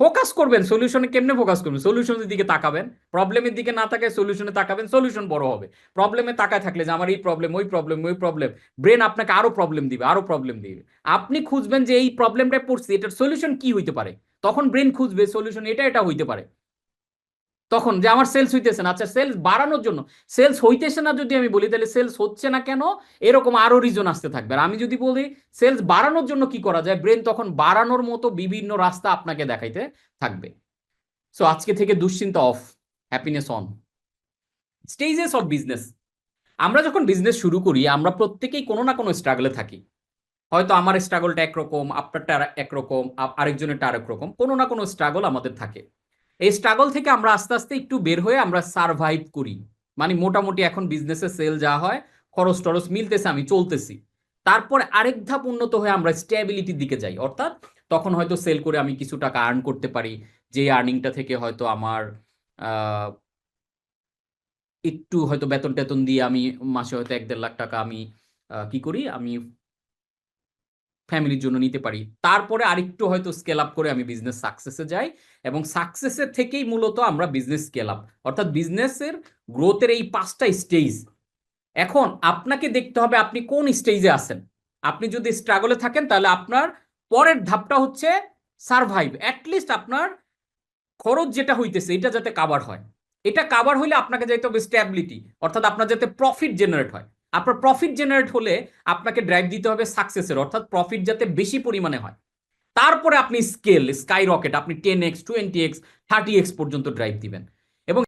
Focus করবেন সলিউশনে কেমনে focus করবেন? সলিউশনের দিকে তাকাবেন প্রবলেমের দিকে না তাকায় সলিউশনে তাকাবেন সলিউশন বড় হবে। প্রবলেমে তাকায় থাকলে যে আমার এই প্রবলেম ওই প্রবলেম ওই প্রবলেম ব্রেন আপনাকে আরও প্রবলেম দিবে, আরও প্রবলেম দিবে। আপনি খুঁজবেন যে এই প্রবলেমটা পড়ছি, এটার সলিউশন কি হইতে পারে? তখন ব্রেন খুঁজবে সলিউশন এটা এটা হইতে পারে। তখন যে আমার সেলস হইতেছে না। আচ্ছা সেলস বাড়ানোর জন্য। সেলস হইতেছে না যদি আমি বলি, তাহলে সেলস হচ্ছে না কেন? এরকম আরও রিজন আসতে থাকবে। আর আমি যদি বলি সেলস বাড়ানোর জন্য কি করা যায়? ব্রেন তখন বাড়ানোর মতো বিভিন্ন রাস্তা আপনাকে দেখাইতে থাকবে। সো আজকে থেকে দুশ্চিন্তা of happiness on stages of business আমরা যখন বিজনেস শুরু করি, আমরা প্রত্যেকেই কোনো না কোনো স্ট্রাগলে থাকি। হয়তো আমার স্ট্রাগলটা একরকম, আপনারটা একরকম আরেকজনেরটা আরেক রকম কোনো না কোনো স্ট্রাগল আমাদের থাকে। এই স্ট্রাগল থেকে আমরা আস্তে আস্তে একটু বের হয়ে আমরা সারভাইভ করি। মানে মোটামুটি এখন বিজনেসে সেল যা হয়, খরচ টরচ মিলতেছে, আমি চলতেছি। তারপরে আরেক ধাপ উন্নত হয়ে আমরা স্টেবিলিটির দিকে যাই। অর্থাৎ তখন হয়তো সেল করে আমি কিছু টাকা আর্ন করতে পারি যে আর্নিংটা থেকে হয়তো আমার একটু হয়তো বেতন টেতন দিয়ে আমি মাসে হয়তো এক দেড় লাখ টাকা আমি কি করি? আমি ফ্যামিলির জন্য নিতে পারি। তারপরে আরেকটু হয়তো স্কেল আপ করে আমি বিজনেস সাকসেসে যাই এবং সাকসেসের থেকেই মূলত আমরা বিজনেস স্কেল আপ অর্থাৎ বিজনেসের গ্রোথের এই পাঁচটা স্টেজ এখন আপনাকে দেখতে হবে আপনি কোন স্টেজে আছেন। আপনি যদি স্ট্রাগলে থাকেন তাহলে আপনার পরের ধাপটা হচ্ছে সারভাইভ অ্যাটলিস্ট আপনার খরচ যেটা হইতেছে এটা যাতে কাবার হয়। এটা কাবার হইলে আপনাকে যাইতে হবে স্ট্যাবিলিটি অর্থাৎ আপনার যাতে প্রফিট জেনারেট হয়। আপনার প্রফিট জেনারেট হলে আপনাকে ড্রাইভ দিতে হবে সাকসেসের অর্থাৎ প্রফিট যাতে বেশি পরিমাণে হয়। তারপরে আপনি স্কেল স্কাই রকেট আপনি ten X twenty X thirty X পর্যন্ত ড্রাইভ দিবেন।